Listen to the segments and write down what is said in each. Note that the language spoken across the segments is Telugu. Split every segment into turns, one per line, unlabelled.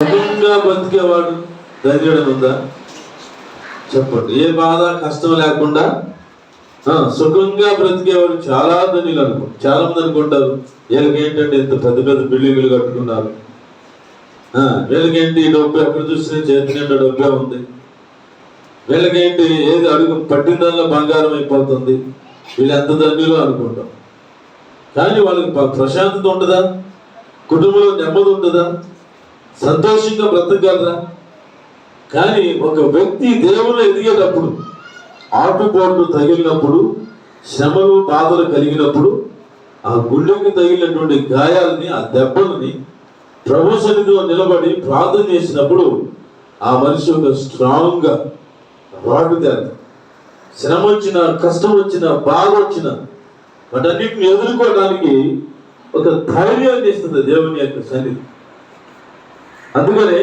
సుఖంగా బతికేవాడు ధన్యుడు ఉందా? చెప్పండి. ఏ బాధ కష్టం లేకుండా సుఖంగా బ్రతికేవాడు చాలా ధనిలు అనుకో చాలా మంది అనుకుంటారు వీళ్ళకేంటంటే ఇంత పెద్ద పెద్ద బిల్డింగ్లు కట్టుకున్నారు? వీళ్ళకేంటి డబ్బు ఎక్కడ చూసినా చేతి నిండా డబ్బే ఉంది? వీళ్ళకేంటి ఏది అడుగు పట్టిందల్లా బంగారం అయిపోతుంది? వీళ్ళు ఎంత ధన్యులు అనుకుంటాం? కానీ వాళ్ళకి ప్రశాంతత ఉంటుందా? కుటుంబంలో నెమ్మది ఉంటుందా? సంతోషంగా బ్రతకగలరా? కానీ ఒక వ్యక్తి దేవుళ్ళు ఎదిగేటప్పుడు ఆటుపోట్లు తగిలినప్పుడు శ్రమలు బాధలు కలిగినప్పుడు ఆ గుండెకి తగిలినటువంటి గాయాలని ఆ దెబ్బలని ప్రభు సన్నిధిలో నిలబడి ప్రార్థన చేసినప్పుడు ఆ మనిషి ఒక స్ట్రాంగ్గా గా శ్రమ వచ్చిన కష్టం వచ్చిన బాధ వచ్చిన వాటన్నిటిని ఎదుర్కోవడానికి ఒక ధైర్యాన్ని ఇస్తుంది దేవుని యొక్క సన్నిధి. అందుకనే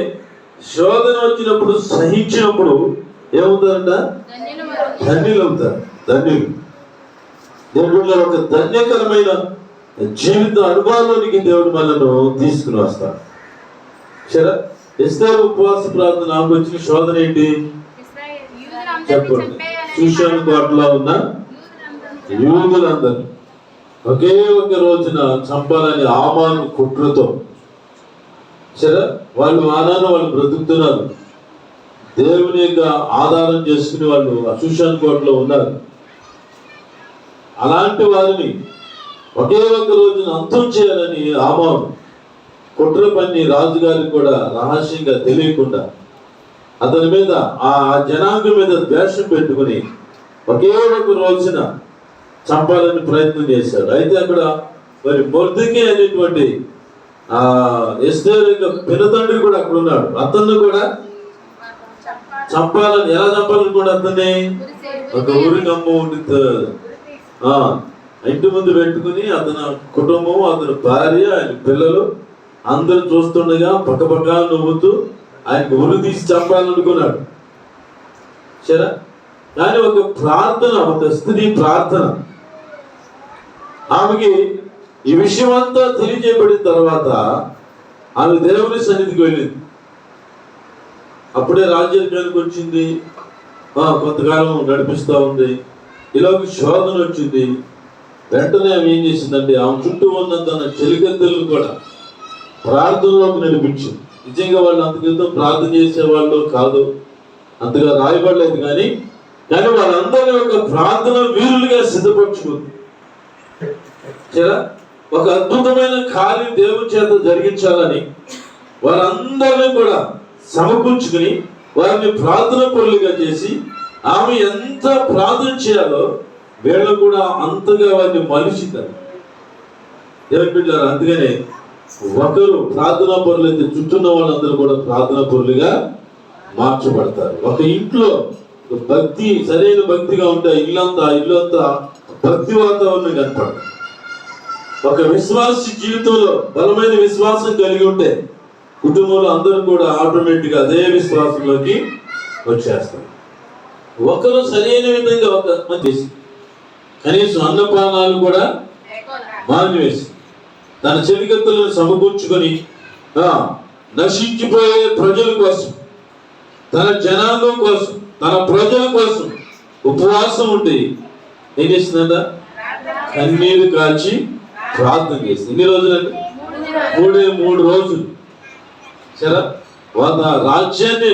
శోధన వచ్చినప్పుడు సహించినప్పుడు ఏమవుతారంట ధన్యులు అవుతారు. ధన్యులు. దేవుళ్ళ ఒక ధన్యకరమైన జీవిత అనుభవానికి దేవుడు మనను తీసుకుని వస్తాడు. సరే ఎస్తారు ఉపవాస ప్రార్థన నాకు వచ్చిన శోధన ఏంటి? చెప్పండి చూశాను కోటలో ఉన్న యూదులందరూ ఒకే ఒక రోజున చంపాలని ఆమాను కుట్రతో సరే వాళ్ళు ఆనాన వాళ్ళు బ్రతుకుతున్నారు. దేవుని యొక్క ఆధారం చేసుకుని వాళ్ళు అసూషన్ కోర్టులో ఉన్నారు. అలాంటి వారిని ఒకే ఒక రోజున అంతం చేయాలని ఆమాను కుట్ర పని రాజుగారికి కూడా రహస్యంగా తెలియకుండా అతని మీద ఆ జనాంగం మీద ద్వేషం పెట్టుకుని ఒకే ఒక రోజున చంపాలని ప్రయత్నం చేశాడు. అయితే అక్కడ మరి మొర్దికి అనేటువంటి ఆ ఎస్టేర్ యొక్క పినతండ్రి కూడా అక్కడ ఉన్నాడు అతన్ని కూడా చంపాలని ఎలా చంపాలనుకోండి అతన్ని? ఒక ఊరి గమ్మ ఉండి ఆ ఇంటి ముందు పెట్టుకుని అతని కుటుంబం అతని భార్య ఆయన పిల్లలు అందరూ చూస్తుండగా పక్కపక్కన నవ్వుతూ ఆయనకు ఉరి తీసి చంపాలనుకున్నాడు. సరే కానీ ఒక ప్రార్థన ఒక స్త్రీ ప్రార్థన. ఆమెకి ఈ విషయం అంతా తెలియజేయబడిన తర్వాత ఆమె దేవుని సన్నిధికి వెళ్ళింది. అప్పుడే రాజ్యానికి వచ్చింది. కొంతకాలం నడిపిస్తూ ఉంది. ఇలా ఒక శోధన వచ్చింది. వెంటనే ఆమె ఏం చేసిందంటే ఆమె చుట్టూ ఉన్న తన చెలికత్తెలను కూడా ప్రార్థనలోకి నడిపించింది. నిజంగా వాళ్ళు అంతక్రితం ప్రార్థన చేసేవాళ్ళు కాదు. అంతగా రాయబడలేదు కానీ కానీ వాళ్ళందరినీ ఒక ప్రార్థన వీరులుగా సిద్ధపరచుకుంది. సరే ఒక అద్భుతమైన కార్యం దేవుని చేత జరిగించాలని వారందరినీ కూడా సమకూర్చుకుని వారిని ప్రార్థన పనులుగా చేసి ఆమె ఎంత ప్రార్థన చేయాలో వీళ్ళు కూడా అంతగా వారిని మలిచిందని దేవుని బిడ్డారు అందుకనే ఒకరు ప్రార్థన పనులు అయితే చుట్టూన్న వాళ్ళందరూ కూడా ప్రార్థన పనులుగా మార్చబడతారు. ఒక ఇంట్లో భక్తి సరైన భక్తిగా ఉంటే ఇల్లంతా ఇల్లంతా భక్తి వాతావరణం కనపడతారు ఒక విశ్వాస జీవితంలో బలమైన విశ్వాసం కలిగి ఉంటే కుటుంబంలో అందరూ కూడా ఆటోమేటిక్ అదే విశ్వాసంలోకి వచ్చేస్తారు. ఒకరు సరైన విధంగా ఒక మంచి కనీసం అన్నపానాలు కూడా మానివేసి తన చెవికత్తులను సమకూర్చుకొని నశించిపోయే ప్రజల కోసం తన జనాంగం కోసం తన ప్రజల కోసం ఉపవాసం ఉండి ఏం చేసిందంట కన్నీరు కాల్చి ప్రార్థన చేసి. ఎన్ని రోజులండి? మూడే మూడు రోజులు. సరే? వాళ్ళ రాజ్యాన్ని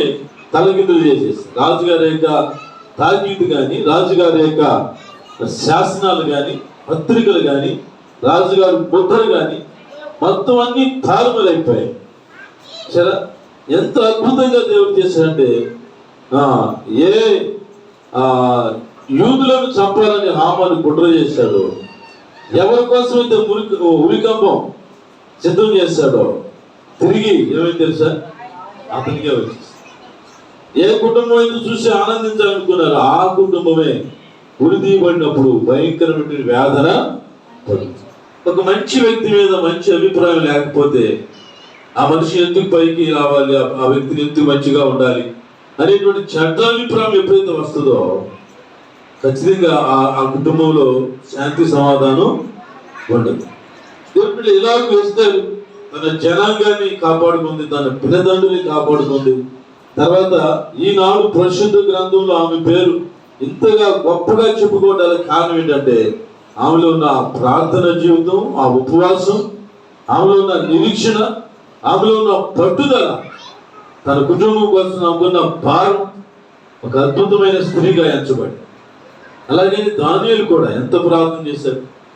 తలకిందులు చేసేసి. రాజుగారి యొక్క తాకీదు కానీ రాజుగారి యొక్క శాసనాలు కానీ పత్రికలు కానీ రాజుగారి ముద్రలు కానీ మొత్తం అన్ని తారుమలైపోయాయి సరే? ఎంత అద్భుతంగా దేవుడు చేశాడంటే ఏ యూదులను చంపాలని హామాను కుట్ర చేశాడు ఎవరి కోసం అయితే మురికి ఉరికంపం సిద్ధం చేస్తాడో తిరిగి ఏమైంది తెలుసా? అతనికే వచ్చేసి ఏ కుటుంబం అయితే చూసి ఆనందించాలనుకున్నారో ఆ కుటుంబమే ఉరితీయబడినప్పుడు భయంకరమైన వేదన పడుతుంది. ఒక మంచి వ్యక్తి మీద మంచి అభిప్రాయం లేకపోతే ఆ మనిషి ఎందుకు పైకి రావాలి? ఆ- ఆ వ్యక్తిని ఎందుకు మంచిగా ఉండాలి? అనేటువంటి చెడ్డ అభిప్రాయం ఎప్పుడైతే వస్తుందో ఖచ్చితంగా ఆ ఆ కుటుంబంలో శాంతి సమాధానం ఉండదు. దేవుడు ఇలా వేస్తే తన జనాంగాన్ని కాపాడుకుంది తన పిల్లదండ్రుని కాపాడుకుంది. తర్వాత ఈనాడు ప్రసిద్ధ గ్రంథంలో ఆమె పేరు ఇంతగా గొప్పగా చెప్పుకోవడానికి కారణం ఏంటంటే ఆమెలో ఉన్న ఆ ప్రార్థన జీవితం ఆ ఉపవాసం ఆమెలో ఉన్న నిరీక్షణ ఆమెలో ఉన్న పట్టుదల తన కుటుంబం కోసం ఆమెకున్న భారం ఒక అద్భుతమైన స్త్రీగా ఎంచబడి అలాగే దానియలు కూడా ఎంత ప్రార్థన చేశారు?